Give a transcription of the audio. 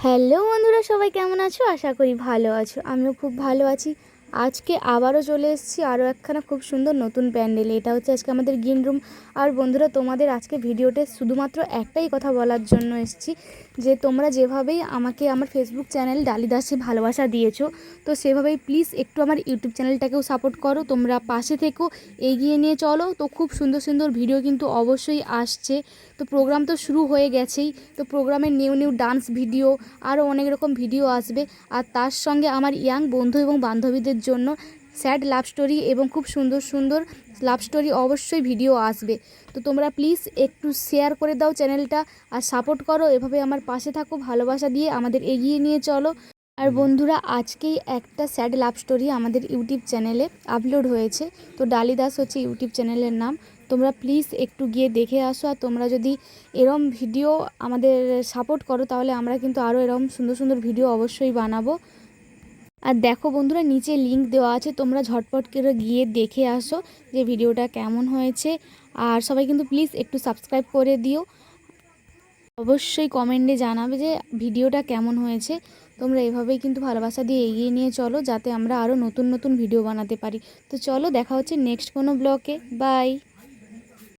Hello বন্ধুরা সবাই কেমন আছো? আশা করি ভালো আছো। আমিও খুব ভালো আছি। আজকে আবারও চলে এসেছি আরও একখানা খুব সুন্দর নতুন প্যান্ডেল। এটা হচ্ছে আজকে আমাদের গ্রিন রুম আর বন্ধুরা, তোমাদের আজকে ভিডিওতে শুধুমাত্র একটাই কথা বলার জন্য এসেছি যে, তোমরা যেভাবেই আমাকে আমার ফেসবুক চ্যানেল ডালিদাসে ভালোবাসা দিয়েছ, তো সেভাবেই প্লিজ একটু আমার ইউটিউব চ্যানেলটাকেও সাপোর্ট করো। তোমরা পাশে থেকো, এগিয়ে নিয়ে চলো। তো খুব সুন্দর সুন্দর ভিডিও কিন্তু অবশ্যই আসছে। তো প্রোগ্রাম তো শুরু হয়ে গেছেই। তো প্রোগ্রামের নিউ নিউ ডান্স ভিডিও আরও অনেক রকম ভিডিও আসবে। আর তার সঙ্গে আমার ইয়াং বন্ধু এবং বান্ধবীদের জন্য স্যাড লাভ স্টোরি এবং খুব সুন্দর সুন্দর লাভ স্টোরি অবশ্যই ভিডিও আসবে। তো তোমরা প্লিজ একটু শেয়ার করে দাও চ্যানেলটা আর সাপোর্ট করো, এভাবে আমার পাশে থাকো, ভালোবাসা দিয়ে আমাদের এগিয়ে নিয়ে চলো। আর বন্ধুরা, আজকেই একটা স্যাড লাভ স্টোরি আমাদের ইউটিউব চ্যানেলে আপলোড হয়েছে। তো ডালিদাস হচ্ছে ইউটিউব চ্যানেলের নাম। তোমরা প্লিজ একটু গিয়ে দেখে আসো আর তোমরা যদি এরম ভিডিও আমাদের সাপোর্ট করো, তাহলে আমরা কিন্তু আরও এরম সুন্দর সুন্দর ভিডিও অবশ্যই বানাবো। আর দেখো বন্ধুরা, নিচে লিংক দেওয়া আছে, তোমরা ঝটপট করে গিয়ে দেখে আসো যে ভিডিওটা কেমন হয়েছে। আর সবাই কিন্তু প্লিজ একটু সাবস্ক্রাইব করে দিও। অবশ্যই কমেন্টে জানাবে যে ভিডিওটা কেমন হয়েছে। তোমরা এভাবেই কিন্তু ভালোবাসা দিয়ে এগিয়ে নিয়ে চলো, যাতে আমরা আরও নতুন নতুন ভিডিও বানাতে পারি। তো চলো, দেখা হচ্ছে নেক্সট কোনো ব্লগে বাই